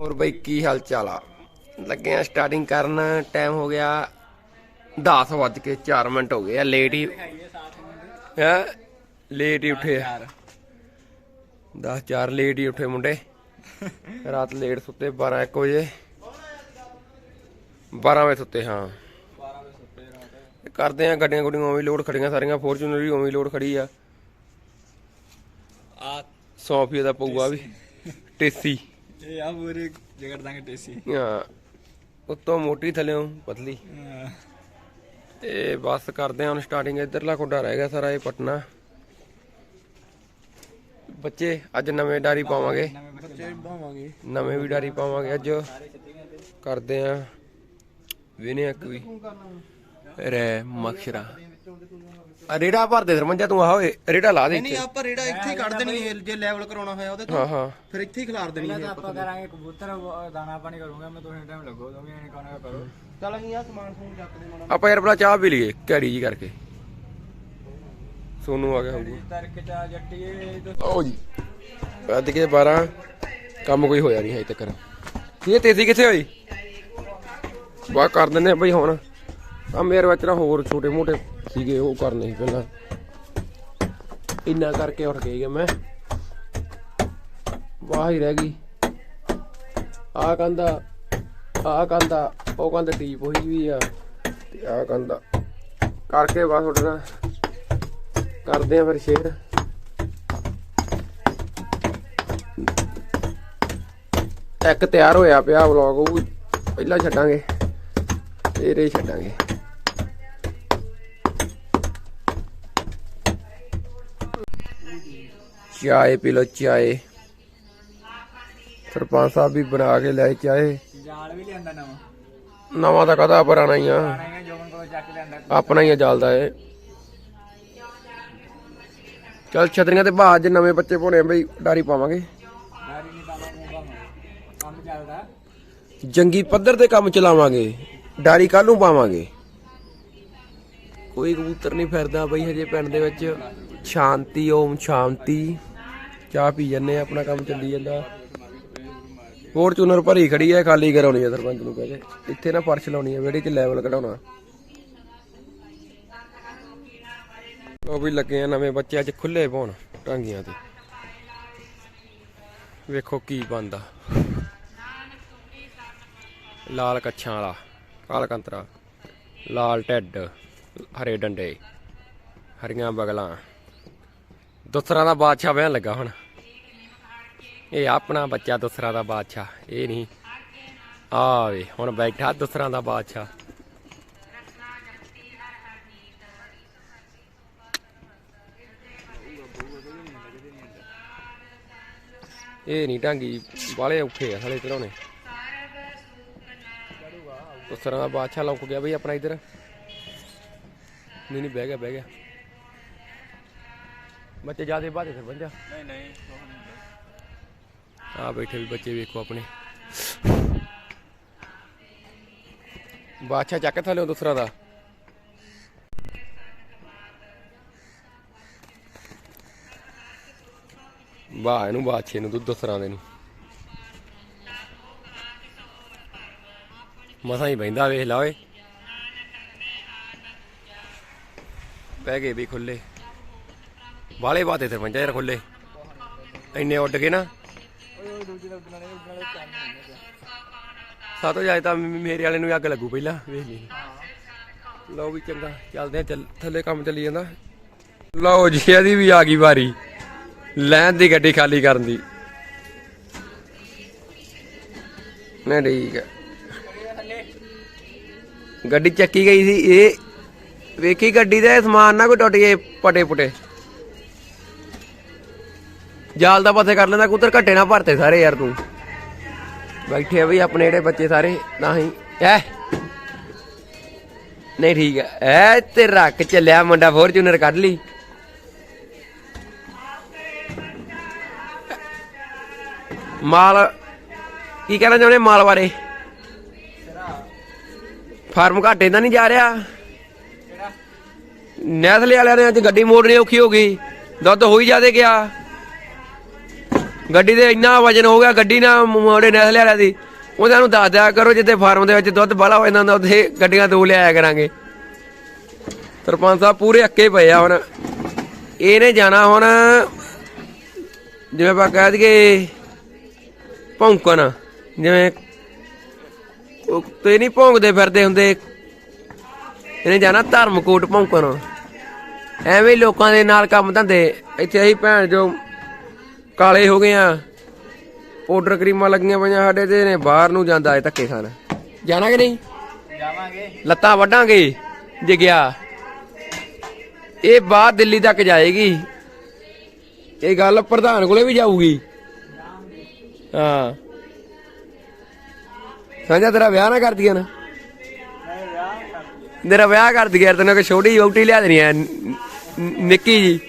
ਹੋਰ ਬਈ ਕੀ ਹਾਲ ਚਾਲ ਆ? ਲੱਗੇ ਆ ਸਟਾਰਟਿੰਗ ਕਰਨ ਟਾਈਮ ਹੋ ਗਿਆ 10 ਵੱਜ ਕੇ 4 ਮਿੰਟ ਹੋ ਗਏ ਆ ਲੇਟ ਹੀ ਹੈ? ਲੇਟ ਹੀ ਉੱਠੇ ਆ। 10 4 ਲੇਟ ਹੀ ਉੱਠੇ ਮੁੰਡੇ। ਰਾਤ ਲੇਟ ਸੁੱਤੇ 12 1 ਵਜੇ। 12 ਵਜੇ ਸੁੱਤੇ ਹਾਂ। ਕਰਦੇ ਆ ਗੱਡੀਆਂ ਗੁੱਡੀਆਂ ਉਵੇਂ ਲੋਡ ਖੜੀਆਂ ਸਾਰੀਆਂ ਫੋਰਚੂਨਰ ਵੀ ਉਵੇਂ ਲੋਡ ਖੜੀ ਆ। ਆ ਸੌਫੀਆ ਦਾ ਪਊਆ ਵੀ। ਟੇਸੀ। ਇਹ ਆ ਪੂਰੇ ਜਗੜ ਦਾਂਗੇ ਟੇਸੀ। ਹਾਂ ਉੱਤੋਂ ਮੋਟੀ ਥੱਲੇੋਂ ਪਤਲੀ। ਤੇ ਬਸ ਕਰਦੇ ਹਾਂ ਹੁਣ ਸਟਾਰਟਿੰਗ ਇਧਰਲਾ ਖੁੱਡਾ ਰਹਿ ਗਿਆ ਸਾਰਾ ਇਹ ਪਟਨਾ। ਬੱਚੇ ਅੱਜ ਨਵੇਂ ਡਾਰੀ ਪਾਵਾਂਗੇ। ਬੱਚੇ ਨਵੇਂ ਵੀ ਡਾਰੀ ਪਾਵਾਂਗੇ ਅੱਜ। ਕਰਦੇ ਆ ਵਿਨੇ ਇੱਕ ਵੀ। ਰੇ ਮਕਸ਼ਰਾ ਆ ਰੇੜਾ ਭਰ ਦੇ ਸਰਮੰਜਾ ਤੂੰ ਆ ਓਏ ਰੇੜਾ ਲਾ ਦੇ ਨਹੀਂ ਇੱਥੇ। ਆਪਾਂ ਰੇੜਾ ਇੱਥੇ ਹੀ ਕੱਢ ਦੇਣੀ ਹੈ ਜੇ ਲੈਵਲ ਕਰਾਉਣਾ ਹੋਇਆ ਉਹਦੇ ਤੋਂ ਹਾਂ ਹਾਂ। ਫਿਰ ਇੱਥੇ ਹੀ ਖਿਲਾਰ ਦੇਣੀ ਹੈ ਆਪਾਂ ਕਰਾਂਗੇ ਕਬੂਤਰ ਦਾਣਾ ਪਾਣੀ ਕਰੂੰਗਾ ਮੈਂ ਤੁਹਾਨੂੰ ਟਾਈਮ ਲੱਗੋ ਤੁਸੀਂ ਇਹ ਕਾਣਾ ਕਰੋ। ਚੱਲ ਅਸੀਂ ਆ ਸਮਾਨ ਸਮੂਨ ਚੱਕਦੇ ਮਾਣਾ ਆਪਾਂ ਯਾਰ ਬਲਾ ਚਾਹ ਪੀ ਲਈਏ ਘੜੀ ਜੀ ਕਰਕੇ। ਸੋਨੂੰ ਆ ਗਿਆ ਹੋਊਗਾ। ਤਰਕ ਚਾ ਜੱਟੀਏ ਆਓ ਜੀ ਵੱਧ ਕੇ 12 ਕੰਮ ਕੋਈ ਹੋਇਆ ਨਹੀਂ ਹਜੇ ਤੱਕ ਇਹ ਤੇਜ਼ੀ ਕਿੱਥੇ ਹੋਈ? ਬਾ ਕਰ ਦਿੰਨੇ ਆ ਬਈ ਹੁਣ। ਆ ਮੇਰੇ ਵਿੱਚ ਨਾ ਹੋਰ ਛੋਟੇ ਮੋਟੇ ਸੀਗੇ, ਉਹ ਕਰਨੇ ਸੀ ਪਹਿਲਾਂ। ਇੰਨਾ ਕਰਕੇ ਉੱਠ ਗਈ ਮੈਂ। ਵਾਹ ਹੀ ਰਹਿ ਗਈ। ਆ ਕੰਦਾ ਆ ਕੰਦਾ ਉਹ ਕੰਦਾ ਟੀਪ ਹੋਈ ਵੀ ਆ ਤੇ ਆ ਕੰਦਾ ਕਰਕੇ ਬਸ ਉੱਠਣਾ ਕਰਦੇ ਆ ਫਿਰ ਸ਼ੇਅਰ ਇੱਕ ਤਿਆਰ ਹੋਇਆ ਪਿਆ ਵਲੌਗ, ਉਹ ਪਹਿਲਾਂ ਛੱਡਾਂਗੇ, ਫਿਰ ਇਹ ਛੱਡਾਂਗੇ। ਚਾਏ ਪੀ ਲੋ ਚਾਏ। ਸਰਪੰਚ ਸਾਹਿਬ ਵੀ ਬਣਾ ਕੇ ਲੈ ਕੇ ਆਏ। ਜਾਲ ਵੀ ਲਿਆਂਦਾ ਨਵਾਂ? ਨਵਾਂ ਤਾਂ ਕਦਾ ਪੁਰਾਣਾ ਹੀ ਆ। ਆਣਾਂਗੇ ਜੋਬਨ ਕੋਲ ਚੱਕ ਲਿਆਂਦਾ। ਆਪਣਾ ਹੀ ਆ ਚੱਲਦਾ ਏ ਚਲ ਛਤਰੀਆਂ ਤੇ ਬਾਅਦ ਜੇ ਨਵੇਂ ਬੱਚੇ ਆ ਬਈ ਡਾਰੀ ਪਾਵਾਂਗੇ। ਡਾਰੀ ਨਹੀਂ ਪਾਵਾਂ ਮੂੰਗਾ ਕੰਮ ਚੱਲਦਾ। ਜੰਗੀ ਪੱਧਰ ਤੇ ਕੰਮ ਚਲਾਵਾਂਗੇ ਡਾਰੀ ਕੱਲ ਨੂੰ ਪਾਵਾਂਗੇ। ਕੋਈ ਕਬੂਤਰ ਨਹੀਂ ਫਿਰਦਾ ਬਈ ਹਜੇ ਪਿੰਡ ਦੇ ਵਿੱਚ। ਸ਼ਾਂਤੀ ਓਮ ਸ਼ਾਂਤੀ। ਚਾਹ ਪੀ ਜੰਨੇ ਆਪਣਾ ਕੰਮ ਚੱਲੀ ਜਾਂਦਾ। ਫੋਰਚੂਨਰ ਭਰੀ ਖੜੀ ਹੈ ਖਾਲੀ ਕਰਾਉਣੀ ਹੈ ਸਰਪੰਚ ਨੂੰ ਕਹਿੰਦੇ। ਇੱਥੇ ਨਾ ਫਰਸ਼ ਲਾਉਣੀ ਹੈ ਵਿਹੜੇ 'ਚ ਲੈਵਲ ਕਢਾਉਣਾ। ਉਹ ਵੀ ਲੱਗੇ ਆ ਨਵੇਂ ਬੱਚਿਆਂ 'ਚ ਖੁੱਲੇ ਪਾਉਣ ਟਾਂਗੀਆਂ ਤੇ। ਵੇਖੋ ਕੀ ਬੰਦਾ ਲਾਲ ਕੱਛਾਂ ਵਾਲਾ, ਕਾਲ ਕੰਤਰਾ। ਲਾਲ ਟੈਡ ਹਰੇ ਡੰਡੇ, ਹਰੀਆਂ ਬਗਲਾਂ। ਦੁਸਰਾ ਦਾ ਬਾਦਸ਼ਾਹ ਬਹਿਣ ਲੱਗਾ ਹੁਣ। ਇਹ ਆਪਣਾ ਬੱਚਾ ਦੁਸਰਾ ਦਾ ਬਾਦਸ਼ਾਹ, ਇਹ ਨਹੀਂ। ਆ ਵੇ, ਹੁਣ ਬੈਠਾ ਦੁਸਰਾ ਦਾ ਬਾਦਸ਼ਾਹ। ਇਹ ਨਹੀਂ ਢਾਂਗੀ ਬਾਲੇ ਔਖੇ ਆ ਹਲੇ ਚੜਾਉਣੇ ਉਸ ਦਾ ਬਾਦਸ਼ਾਹ ਲੌਂਕ ਗਿਆ ਬਈ ਆਪਣਾ ਇਧਰ। ਨਹੀਂ ਨਹੀਂ, ਬਹਿ ਗਿਆ ਬਹਿ ਗਿਆ। ਬੱਚੇ ਜਿਆਦੇ ਬਾਦੇ ਫਿਰ ਬੰਜਾ ਨਹੀਂ ਨਹੀਂ। ਆ ਬੈਠੇ ਵੀ ਬੱਚੇ ਵੇਖੋ ਆਪਣੇ। ਬਾਦਸ਼ਾਹ ਚੱਕ ਥੱਲੇ ਦੂਸਰਾ ਦਾ। ਵਾਹ, ਇਹਨੂੰ ਬਾਦਸ਼ਾਹ ਨੂੰ ਦੁੱਧ ਦੂਸਰਾ ਦੇ ਨੂੰ ਮਸਾਂ ਹੀ ਬੈਂਦਾ ਵੇਖ ਲਾ ਓਏ। ਬਹਿ ਗਏ ਵੀ ਖੁੱਲੇ ਵਾਲੇ ਬਾਤੇ ਤੇ ਪੰਜਾ ਯਾਰ ਖੁੱਲੇ ਇੰਨੇ ਉੱਡ ਗਏ ਨਾ। ਓਏ ਦੂਜੇ ਦਾ ਉੱਡਣ ਵਾਲੇ ਉੱਡਣ ਵਾਲੇ ਕੰਮ ਨਹੀਂ ਹੁੰਦਾ ਜਾਏ ਤਾਂ ਮੇਰੇ ਵਾਲੇ ਨੂੰ ਵੀ ਅੱਗ ਲੱਗੂ ਪਹਿਲਾਂ, ਵੇਖ ਲਈ। ਲਓ ਵੀ ਚੰਗਾ, ਚੱਲਦੇ ਆ ਚੱਲ, ਥੱਲੇ ਕੰਮ ਚੱਲੀ ਜਾਂਦਾ। ਲਓ ਜੀ, ਇਹਦੀ ਵੀ ਆ ਗਈ ਵਾਰੀ, ਲੈਣ ਦੀ ਗੱਡੀ ਖਾਲੀ ਕਰਨ ਦੀ। ਨਹੀਂ, ਠੀਕ ਹੈ। ਗੱਡੀ ਚੱਕੀ ਗਈ ਸੀ, ਇਹ ਵੇਖੀ ਗੱਡੀ ਦੇ ਸਮਾਨ ਨਾ ਕੋਈ ਟੁੱਟ ਗਏ ਪਟੇ ਪੁਟੇ ਜਾਲ ਦਾ ਪਾਸੇ ਕਰ ਲੈਂਦਾ ਕੁੱਤਰ ਘੱਟੇ ਨਾ ਭਰਤੇ ਸਾਰੇ ਯਾਰ ਤੂੰ। ਬੈਠੇ ਆ ਬਈ ਆਪਣੇ ਜਿਹੜੇ ਬੱਚੇ ਸਾਰੇ ਨਹੀਂ ਐ। ਨਹੀਂ ਠੀਕ ਹੈ ਐ ਤੇ ਰੱਖ ਚੱਲਿਆ ਮੁੰਡਾ ਫੋਰਚੂਨਰ ਕੱਢ ਲਈ। ਮਾਲ, ਕੀ ਕਹਿਣਾ ਚਾਹੁੰਦੇ ਮਾਲ ਬਾਰੇ? ਫਾਰਮ ਘਾਟੇ ਦਾ ਨਹੀਂ ਜਾ ਰਿਹਾ। ਨੈਸਲੇ ਵਾਲਿਆਂ ਨੇ ਅੱਜ ਗੱਡੀ ਮੋੜਨੀ ਔਖੀ ਹੋ ਗਈ। ਦੁੱਧ ਹੋਈ ਜਾਦੇ ਗਿਆ। ਗੱਡੀ ਦੇ ਇੰਨਾ ਵਜਨ ਹੋ ਗਿਆ, ਗੱਡੀ ਨਾ ਮੋੜੇ ਨਸਲੇ ਵਾਲਿਆਂ ਦੀ ਉਹਨਾਂ ਨੂੰ ਦੱਸ ਦਿਆ ਕਰੋ, ਜਿੱਥੇ ਫਾਰਮ ਦੇ ਵਿੱਚ ਦੁੱਧ ਬਾਲਾ ਹੋ ਜਾਂਦਾ ਹੁੰਦਾ, ਉੱਥੇ ਗੱਡੀਆਂ ਦੋ ਲਿਆਇਆ ਕਰਾਂਗੇ। ਸਰਪੰਚ ਸਾਹਿਬ ਪੂਰੇ ਅੱਕੇ ਪਏ ਆ ਹੁਣ। ਇਹਨੇ ਜਾਣਾ ਹੁਣ, ਜਿਵੇਂ ਆਪਾਂ ਕਹਿ ਦਈਏ, ਭੌਂਕਣ। ਜਿਵੇਂ ਤੇ ਨਹੀਂ ਭੌਂਕਦੇ ਫਿਰਦੇ ਹੁੰਦੇ। ਇਹਨੇ ਜਾਣਾ ਧਰਮਕੋਟ ਭੌਂਕਣ। ਐਵੇਂ ਲੋਕਾਂ ਦੇ ਨਾਲ ਕੰਮ ਧੰਦੇ। ਇੱਥੇ ਅਸੀਂ ਭੈਣ ਜੋ ਕਾਲੇ ਹੋ ਗਏ ਆ। ਪਾਊਡਰ ਕਰੀਮਾਂ ਲੱਗੀਆਂ ਪਈਆਂ ਸਾਡੇ ਤੇ ਨੇ ਬਾਹਰ ਨੂੰ ਜਾਂਦਾ ਏ ਧੱਕੇ ਖਾਣ। ਜਾਣਾ ਕਿ ਨਹੀਂ? ਜਾਵਾਂਗੇ। ਲੱਤਾਂ ਵੱਢਾਂਗੇ ਜੇ ਗਿਆ। ਇਹ ਬਾਹਰ ਦਿੱਲੀ ਤੱਕ ਜਾਏਗੀ। ਇਹ ਗੱਲ ਪ੍ਰਧਾਨ ਕੋਲੇ ਵੀ ਜਾਊਗੀ। ਹਾਂ। ਸੰਜਾ ਤੇਰਾ ਵਿਆਹ ਨਾ ਕਰਦੀ ਨਾ। ਨਹੀਂ ਵਿਆਹ ਕਰ ਮੇਰਾ ਵਿਆਹ ਕਰ ਦਿਆ ਤੈਨੂੰ ਕਿ ਛੋਟੀ ਵਹੁਟੀ ਲਿਆ ਦੇਣੀ ਨ- ਨਿੱਕੀ ਜੀ।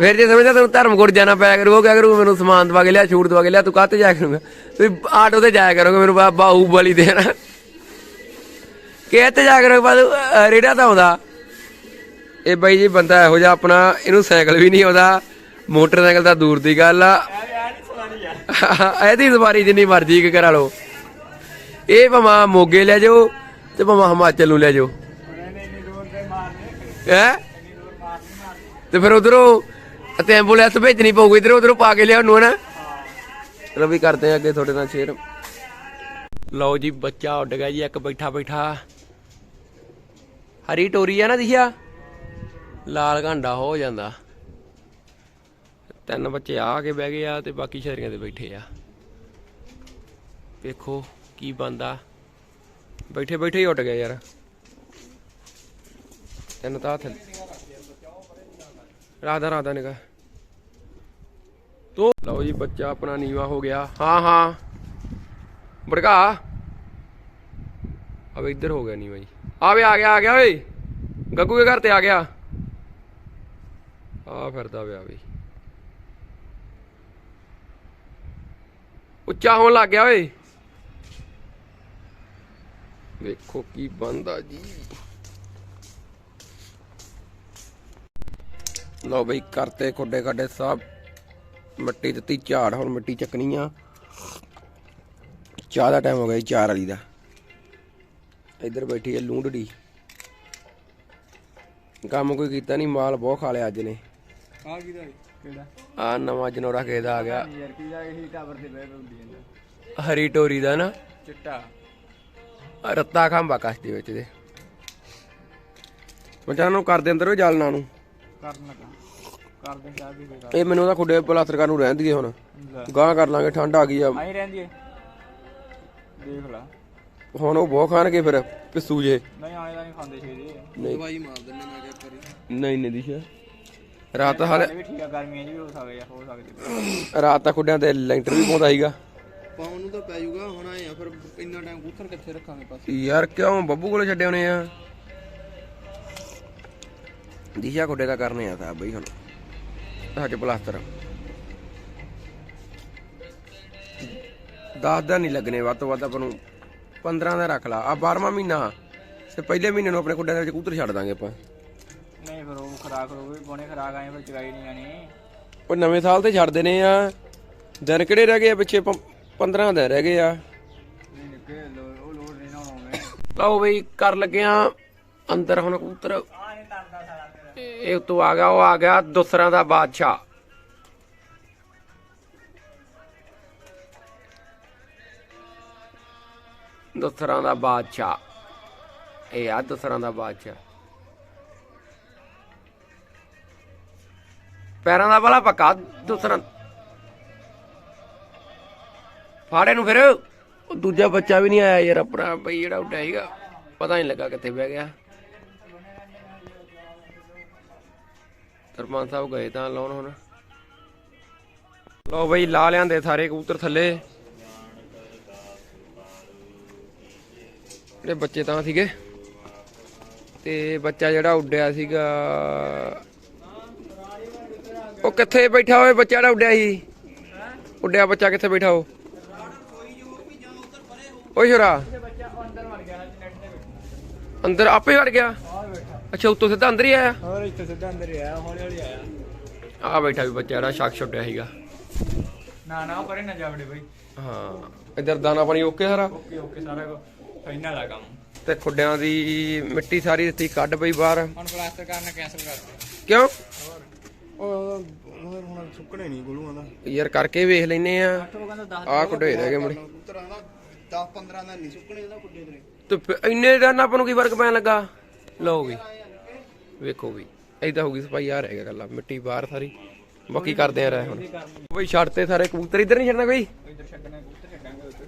ਫਿਰ ਜੇ ਸਮਝਦਾ ਤੈਨੂੰ ਧਰਮਕੋਟ ਜਾਣਾ ਪਿਆ ਕਰੂ, ਉਹ ਕਹਿ ਕਰੂ, ਮੈਨੂੰ ਸਮਾਨ ਦਵਾ ਕੇ ਲਿਆ, ਛੂਟ ਦਵਾ ਕੇ ਲਿਆ, ਤੂੰ ਕਾਹਤੇ ਜਾਇਆ ਕਰੂੰਗਾ? ਤੂੰ ਆਟੋ ਤੇ ਜਾਇਆ ਕਰੋਗੇ, ਮੈਨੂੰ ਬਾ- ਬਾਹੂਬਲੀ ਦੇਣਾ। ਕਿਹ ਤੇ ਜਾ ਕਰੋਗੇ, ਬਾਦੂ ਰੇੜਾ ਤਾਂ ਆਉਂਦਾ। ਇਹ ਬਾਈ ਜੀ ਬੰਦਾ ਇਹੋ ਜਿਹਾ ਆਪਣਾ, ਇਹਨੂੰ ਸਾਈਕਲ ਵੀ ਨਹੀਂ ਆਉਂਦਾ। ਮੋਟਰਸਾਈਕਲ ਤਾਂ ਦੂਰ ਦੀ ਗੱਲ ਆ। ਇਹਦੀ ਸਵਾਰੀ ਜਿੰਨੀ ਮਰਜ਼ੀ ਕਰਾ ਲਓ। ਇਹ ਭਮਾ ਮੋਗੇ ਲੈ ਜਾਓ ਤੇ ਭਾਵੇਂ ਹਿਮਾਚਲ ਨੂੰ ਲੈ ਜਾਓ। ਹੈ? ਤੇ ਫਿਰ ਉਧਰੋਂ ਤੇ ਐਂਬੂਲੈਂਸ ਭੇਜਣੀ ਪਊਗੀ, ਇਧਰ ਉਧਰੋਂ ਪਾ ਕੇ ਲਿਆ ਉਹਨੂੰ ਨਾ ਚਲੋ ਵੀ ਕਰਦੇ ਆ ਅੱਗੇ ਤੁਹਾਡੇ ਨਾਲ ਸ਼ੇਅਰ ਲਓ ਜੀ, ਬੱਚਾ ਉੱਡ ਗਿਆ ਜੀ, ਇੱਕ ਬੈਠਾ ਬੈਠਾ। ਹਰੀ ਟੋਰੀ ਆ ਨਾ ਦਿਖਿਆ ਲਾਲ ਘੰਡਾ ਹੋ ਜਾਂਦਾ। ਤਿੰਨ ਬੱਚੇ ਆ ਕੇ ਬਹਿ ਗਏ ਆ ਤੇ ਬਾਕੀ ਸ਼ਹਿਰੀਆਂ ਦੇ ਬੈਠੇ ਆ। ਵੇਖੋ ਕੀ ਬੰਦਾ ਬੈਠੇ ਬੈਠੇ ਹੀ ਉੱਡ ਗਿਆ ਯਾਰ। ਤਿੰਨ ਤਾਂ ਹੱਥ ਰਾਧਾ ਰਾਧਾ ਨਿਕਾ। ਤੋ ਲਓ ਜੀ ਬੱਚਾ ਆਪਣਾ ਨੀਵਾ ਹੋ ਗਿਆ। ਹਾਂ ਹਾਂ। ਬੜਕਾ। ਅਬ ਇੱਧਰ ਹੋ ਗਿਆ ਨੀਵਾ ਜੀ। ਆਵੇ ਆ ਗਿਆ ਆ ਗਿਆ ਓਏ। ਗੱਗੂ ਦੇ ਘਰ ਤੇ ਆ ਗਿਆ। ਆ ਫਿਰਦਾ ਪਿਆ ਬਈ। ਉੱਚਾ ਹੋਣ ਲੱਗ ਗਿਆ ਓਏ। ਵੇਖੋ ਕੀ ਬੰਦਾ ਜੀ। ਲਓ ਬਈ ਕਰਤੇ ਖੁੱਡੇ ਖੱਡੇ ਸਭ। ਮਿੱਟੀ ਦਿੱਤੀ ਝਾੜ ਹੁਣ ਮਿੱਟੀ ਚੱਕਣੀ ਆ। ਚਾਹ ਦਾ ਟਾਈਮ ਹੋ ਗਿਆ ਜੀ ਚਾਰ ਵਾਲੀ ਦਾ। ਇੱਧਰ ਬੈਠੀ ਹੈ ਲੂੰਡੜੀ। ਕੰਮ ਕੋਈ ਕੀਤਾ ਨਹੀਂ ਮਾਲ ਬਹੁਤ ਖਾ ਲਿਆ ਅੱਜ ਨੇ। ਆ ਕਿਹਦਾ ਕਿਹੜਾ? ਆ ਨਵਾਂ ਜਨੋੜਾ ਕਿਹਦਾ ਆ ਗਿਆ। ਯਾਰ ਕਿਹਦਾ? ਇਹੀ ਟਾਵਰ ਤੇ ਬਹਿ ਬੈਠੀ ਜਾਂਦਾ ਹਰੀ ਟੋਰੀ ਦਾ ਨਾ। ਚਿੱਟਾ। ਰੱਤਾ ਖਾਂਬਾ ਕਸ ਦੇ ਵਿੱਚ ਦੇ। ਪੰਜਾਂ ਨੂੰ ਕਰ ਦੇ ਅੰਦਰ ਉਹ ਜਲਣਾ ਨੂੰ। ਕਰਨ ਲੱਗਾ। ਕਰ ਦੇ ਚਾਹ ਵੀ ਕੋਈ ਇਹ ਮੈਨੂੰ ਤਾਂ ਖੁੱਡੇ ਪਲਾਸਟਰ ਨੂੰ ਰਹਿਣ ਦੀਏ ਹੁਣ। ਗਾਂ ਕਰ ਲਾਂਗੇ ਠੰਡ ਆ ਗਈ ਆ। ਆਈ ਰਹਿੰਦੀ ਏ ਦੇਖ ਲਾ। ਹੁਣ ਉਹ ਬਹੁਤ ਖਾਣਗੇ ਫਿਰ ਪਿੱਸੂ ਜੇ। ਨਹੀਂ ਆਏ ਤਾਂ ਨਹੀਂ ਖਾਂਦੇ ਛੇਦੀ ਨਹੀਂ। ਦਵਾਈ ਮਾਰ ਦਿੰਨੇ ਮੈਂ ਕਿਹਾ ਕਰੀ ਨਹੀਂ ਨਹੀਂ ਦਿਸ਼ਾ ਰਾਤ ਹਾਲੇ ਇਹ ਵੀ ਠੀਕ ਆ ਗਰਮੀਆਂ 'ਚ ਵੀ ਹੋ ਸਕਦੇ ਆ ਹੋ ਸਕਦੇ ਰਾਤ ਤਾਂ ਖੁੱਡਿਆਂ ਤੇ ਲੈਂਟਰ ਵੀ ਪਾਉਂਦਾ ਸੀਗਾ। ਪਾਉਣ ਨੂੰ ਤਾਂ ਪੈ ਜਾਊਗਾ ਹੁਣ ਆਏ ਆ ਫਿਰ ਇੰਨਾ ਟਾਈਮ ਕੂਥਰ ਕਿੱਥੇ ਰੱਖਾਂਗੇ ਪਾਸੇ ਯਾਰ ਕਿਉਂ? ਬੱਬੂ ਕੋਲੇ ਛੱਡੇ ਹੋਣੇ ਆ। ਦਿਸ਼ਾ ਖੁੱਡੇ ਦਾ ਕਰਨੇ ਆ ਸਾਹਿਬ ਬਈ ਹੁਣ। ਅੱਜ ਪਲਾਸਟਰ 10 ਦਿਨ ਨਹੀਂ ਲੱਗਣੇ ਵੱਧ ਤੋਂ ਵੱਧ ਆਪਾਂ ਨੂੰ 15 ਦਾ ਰੱਖ ਲਾ। ਆ 12ਵਾਂ ਮਹੀਨਾ ਤੇ ਪਹਿਲੇ ਮਹੀਨੇ ਨੂੰ ਆਪਣੇ ਖੁੱਡਿਆਂ ਦੇ ਵਿੱਚ ਕਬੂਤਰ ਛੱਡ ਦਾਂਗੇ ਆਪਾਂ। ਨਹੀਂ ਫਿਰ ਉਹ ਖਰਾਕ ਗਈ ਬੋਨੇ ਖਰਾਕ ਆਏ ਫਿਰ ਚਗਾਈ ਨਹੀਂ ਜਾਣੀ ਉਹ ਨਵੇਂ ਸਾਲ ਤੇ ਛੱਡ ਦੇਣੇ ਆ। ਦਿਨ ਕਿਹੜੇ ਰਹਿ ਗਏ ਆ ਪਿੱਛੇ 15 ਦਿਨ ਰਹਿ ਗਏ ਆ। ਲਓ ਬਈ ਕਰ ਲੱਗਿਆ ਅੰਦਰ ਹੁਣ ਕਬੂਤਰ ਇਹ ਉਤੋਂ ਆ ਗਿਆ, ਉਹ ਆ ਗਿਆ ਦੂਸਰਾ ਦਾ ਬਾਦਸ਼ਾਹ। ਦੂਸਰਾ ਦਾ ਬਾਦਸ਼ਾਹ। ਇਹ ਆ ਦੂਸਰਾ ਦਾ ਬਾਦਸ਼ਾਹ। ਪੈਰਾਂ ਦਾ ਵਾਲਾ ਪੱਕਾ, ਦੂਸਰਾ। ਫਾੜੇ ਨੂੰ ਫਿਰ। ਦੂਜਾ ਬੱਚਾ ਵੀ ਨਹੀਂ ਆਇਆ ਯਾਰ, ਆਪਣਾ ਬਈ ਜਿਹੜਾ ਉੱਡਿਆ ਸੀਗਾ। ਪਤਾ ਨਹੀਂ ਲੱਗਾ ਕਿੱਥੇ ਬਹਿ ਗਿਆ। ਸਰਪੰਚ ਸਾਹਿਬ ਗਏ ਤਾਂ ਲਾਉਣ ਹੁਣ। ਲਓ ਬਈ ਲਾ ਲਿਆਂਦੇ ਸਾਰੇ ਕਬੂਤਰ ਥੱਲੇ। ਜਿਹੜੇ ਬੱਚੇ ਤਾਂ ਸੀਗੇ। ਤੇ ਬੱਚਾ ਜਿਹੜਾ ਉੱਡਿਆ ਸੀਗਾ। ਉਹ ਕਿੱਥੇ ਬੈਠਾ ਹੋਏ ਬੱਚਾ ਜਿਹੜਾ ਉੱਡਿਆ ਸੀ? ਉੱਡਿਆ ਬੱਚਾ ਕਿੱਥੇ ਬੈਠਾ ਉਹ? ਓਏ ਸ਼ਰਾ ਅੰਦਰ ਆਪੇ ਵੜ ਗਿਆ। ਅੱਛਾ ਉੱਤੋਂ ਸਿੱਧਾ ਅੰਦਰ ਹੀ ਆਇਆ? ਹੋਰ ਇੱਥੇ ਸਿੱਧਾ ਅੰਦਰ ਹੀ ਆਇਆ ਹੌਲੀ ਹੌਲੀ ਆਇਆ। ਆ ਬੈਠਾ ਵੀ ਬੱਚਾ ਜਿਹੜਾ ਸ਼ੱਕ ਛੁੱਟਿਆ ਸੀਗਾ। ਨਾ ਨਾ ਪਰੇ ਨਾ ਜਾਵੜੇ ਬਈ। ਹਾਂ ਇੱਧਰ ਦਾਣਾ ਪਾਣੀ ਓਕੇ ਸਾਰਾ? ਓਕੇ ਓਕੇ ਸਾਰਾ ਕੁਝ ਫਾਈਨਲ ਆ ਕੰਮ। ਤੇ ਖੁੱਡਿਆਂ ਦੀ ਮਿੱਟੀ ਸਾਰੀ ਦਿੱਤੀ ਕੱਢ ਪਈ ਬਾਹਰ। ਹੁਣ ਪਲਾਸਟਰ ਕਰਨਾ ਕੈਨਸਲ ਕਰਦੇ ਕਿਉਂ? ਉਹ ਹੁਣ ਸੁੱਕਣੇ ਨਹੀਂ ਗੋਲੂਆਂ ਦਾ। ਯਾਰ ਕਰਕੇ ਵੇਖ ਲੈਨੇ ਆ। ਉਹ ਕਹਿੰਦਾ 10 ਆਹ ਖੁੱਡੇ ਰਹਿ ਗਏ ਮੁੜੇ। ਕਬੂਤਰਾਂ ਦਾ 10 15 ਦਾ ਨਹੀਂ ਸੁੱਕਣੇ ਇਹਦਾ ਕੁੱਡੇ ਤੇਰੇ। ਤੇ ਫਿਰ ਇੰਨੇ ਦਾ ਨਾ ਆਪਾਂ ਨੂੰ ਕੀ ਫ਼ਰਕ ਪੈਣ ਲੱਗਾ? ਲਓ ਵੀ ਵੇਖੋ ਵੀ ਏਦਾਂ ਹੋ ਗਈ ਸਫ਼ਾਈ ਆ ਰਹਿ ਗਿਆ ਗੱਲਾਂ ਮਿੱਟੀ ਬਾਹਰ ਸਾਰੀ। ਬਾਕੀ ਕਰਦੇ ਆ ਰਹਿ ਹੁਣ। ਬਈ ਛੱਡਤੇ ਸਾਰੇ ਕਬੂਤਰ ਇੱਧਰ ਨਹੀਂ ਛੱਡਣਾ ਕੋਈ?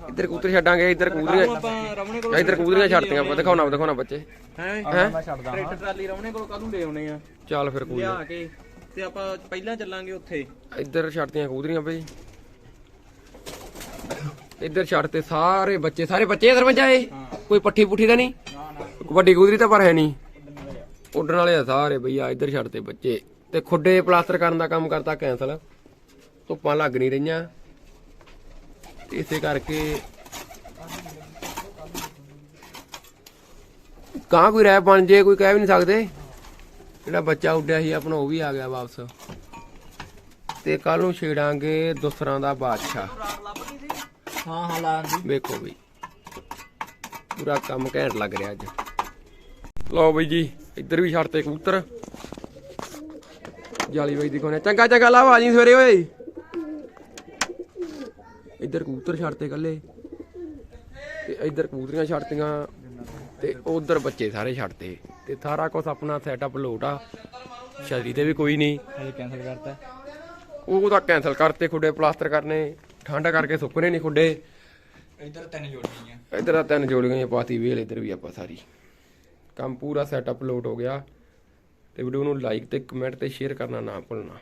ਇੱਧਰ ਕੁੱਤੇ ਛੱਡਾਂਗੇ ਇੱਧਰ ਕਬੂਤਰ ਛੱਡਾਂਗੇ ਇੱਧਰ ਕਬੂਤਰੀਆਂ ਰਮਣੇ ਇੱਧਰ ਕਬੂਤਰੀਆਂ ਛੱਡਤੀਆਂ ਆਪਾਂ ਦਿਖਾਉਣਾ ਦਿਖਾਉਣਾ ਬੱਚੇ। ਹੈ? ਹੈਂ? ਮੈਂ ਛੱਡਦਾ ਹਾਂ। ਟਰੈਕਟਰ ਟਰਾਲੀ ਰਮਣੇ ਕੋਲ ਕੱਲ ਨੂੰ ਲੈ ਆਉਣੇ ਆ। ਚੱਲ ਫਿਰ ਕੋਈ ਲਿਆ ਕੇ ਤੇ ਆਪਾਂ ਪਹਿਲਾਂ ਚੱਲਾਂਗੇ ਉੱਥੇ। ਇੱਧਰ ਛੱਡਤੀਆਂ ਕਬੂਤਰੀਆਂ ਬਈ। ਇੱਧਰ ਛੱਡਤੇ ਸਾਰੇ ਬੱਚੇ ਸਾਰੇ ਬੱਚੇ ਇੱਧਰ ਵਜਾਏ ਕੋਈ ਪੱਠੀ ਪੁੱਠੀ ਤਾਂ ਨਹੀਂ? ਨਾ ਨਾ। ਵੱਡੀ ਕਬੂਤਰੀ ਤਾਂ ਪਰ ਹੈ ਨਹੀਂ। ਉੱਡਣ ਵਾਲੇ ਆ ਸਾਰੇ ਬਈ ਆ ਇੱਧਰ ਛੱਡਤੇ ਬੱਚੇ। ਤੇ ਖੁੱਡੇ ਪਲਾਸਟਰ ਕਰਨ ਦਾ ਕੰਮ ਕਰਤਾ ਕੈਂਸਲ। ਧੁੱਪਾਂ ਲੱਗ ਨਹੀਂ ਰਹੀਆਂ। ਇਸੇ ਕਰਕੇ ਕਾਂ ਕੋਈ ਰਹਿ ਬਣ ਜੇ ਕੋਈ ਕਹਿ ਵੀ ਨਹੀਂ ਸਕਦੇ। ਜਿਹੜਾ ਬੱਚਾ ਉੱਡਿਆ ਸੀ ਆਪਣਾ ਉਹ ਵੀ ਆ ਗਿਆ ਵਾਪਸ। ਤੇ ਕੱਲ ਨੂੰ ਛੇੜਾਂਗੇ ਦੁਸਰਾਂ ਦਾ ਬਾਦਸ਼ਾਹ। ਹਾਂ ਹਾਂ ਲਾ ਦੀ ਵੇਖੋ ਬਈ। ਪੂਰਾ ਕੰਮ ਘੈਂਟ ਲੱਗ ਰਿਹਾ ਅੱਜ। ਲਓ ਬਈ ਜੀ ਇੱਧਰ ਵੀ ਛੱਡਤੇ ਕਬੂਤਰ। ਜਾਲੀ ਬਾਈ ਦੀ ਕੋਨੇ ਚੰਗਾ ਚੰਗਾ ਲਾ ਆ ਜੀ ਸਵੇਰੇ ਓਏ। ਇੱਧਰ ਕਬੂਤਰ ਛੱਡਤੇ ਕੱਲੇ ਤੇ ਇੱਧਰ ਕਬੂਤਰੀਆਂ ਛੱਡਤੀਆਂ ਤੇ ਉਧਰ ਬੱਚੇ ਸਾਰੇ ਛੱਡਤੇ ਤੇ। ਸਾਰਾ ਕੁਝ ਆਪਣਾ ਸੈਟਅਪ ਲੋਟ ਆ। ਸ਼ਰੀ ਤੇ ਵੀ ਕੋਈ ਨਹੀਂ। ਹਲੇ ਕੈਨਸਲ ਕਰਤਾ। ਉਹ ਤਾਂ ਕੈਨਸਲ ਕਰਤੇ ਖੁੱਡੇ ਪਲਾਸਟਰ ਕਰਨੇ। ਠੰਡਾ ਕਰਕੇ ਸੁੱਕਣੇ ਨਹੀਂ ਖੁੱਡੇ। ਇੱਧਰ ਤਿੰਨ ਜੋੜਨੀਆਂ ਇੱਧਰ ਤਿੰਨ ਜੋੜ ਗਈਆਂ ਪਾਤੀ ਵੇਲ ਇੱਧਰ ਵੀ ਆਪਾਂ ਸਾਰੀ। ਕੰਮ ਪੂਰਾ ਸੈਟਅਪ ਲੋਡ ਹੋ ਗਿਆ ਤੇ ਵੀਡੀਓ ਨੂੰ ਲਾਈਕ ਤੇ ਕਮੈਂਟ ਤੇ ਸ਼ੇਅਰ ਕਰਨਾ ਨਾ ਭੁੱਲਣਾ।